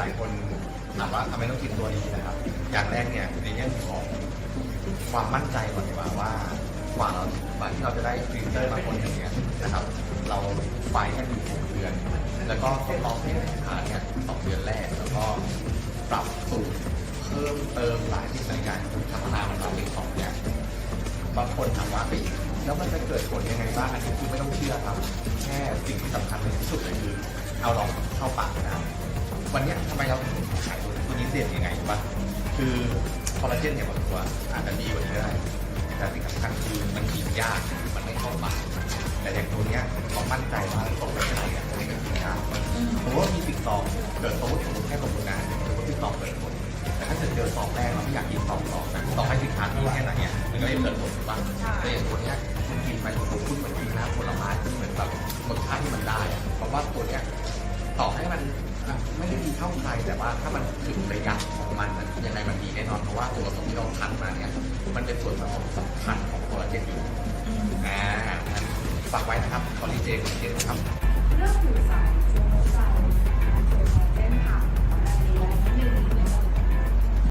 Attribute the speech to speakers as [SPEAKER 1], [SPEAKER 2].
[SPEAKER 1] หลายคนถามว่าทำไมต้องกินตัวนี้นะครับ อย่างแรกเนี่ยในเรื่องของความมั่นใจก่อนดีกว่าว่ากว่าเรากว่าที่เราจะได้ฟิลเตอร์มาคนอย่างเงี้ยนะครับ เราไฟกันอยู่หกเดือน แล้วก็ทดลองให้สินค้าเนี่ยสองเดือนแรก แล้วก็ปรับสูตรเพิ่มเติมหลายสิ่งหลายอย่างพัฒนามันมาเป็นสองอย่างบางคนถามว่าเฮ้ยแล้วมันจะเกิดผลยังไงบ้างอันนี้คือไม่ต้องเชื่อครับ แค่สิ่งที่สำคัญที่สุดเลยคือเอาลอง วันเนี้ยทำไมเราถึงขายตัวตัวนี้เด่นยังไงรู้ปะคือคอลลาเจนเนี่ยบางตัวอาจจะดีกว่านี้ก็ได้แต่สิ่งสำคัญคือมันกินยากมันไม่เข้าปากแต่อย่างตัวเนี้ยเรามั่นใจว่าตกไปที่ไหนอะไม่ได้กินยากสมมติว่ามีสิบซองเกิดสมมติสมมติแค่สมมตินะสมมติสิบซองเกิดผลแต่ถ้าเกิดเจอซองแรกเราไม่อยากกินซองสองนะต่อให้สินค้าดีแค่ไหนเนี่ยมันก็ยังเกิดผลถูกปะแต่อย่างตัวเนี้ยคุณกินไปคุณคุณเหมือนกินน้ำผลไม้คุณเหมือนแบบรสชาติที่มันได้อะเพราะว่าตัวเนี้ยต่อให้มันอะ ไม่ได้ดีเท่าใครแต่ว่าถ้ามันถึงระยะของมันยังไงมันดีแน่นอนเพราะว่าตัวผสมที่เราคั้นมาเนี่ยมันเป็นส่วนผสมสำคัญของคอลลาเจนอยู่อ่าฝากไว้นะครับคอลลาเจนคอลลาเจนครับ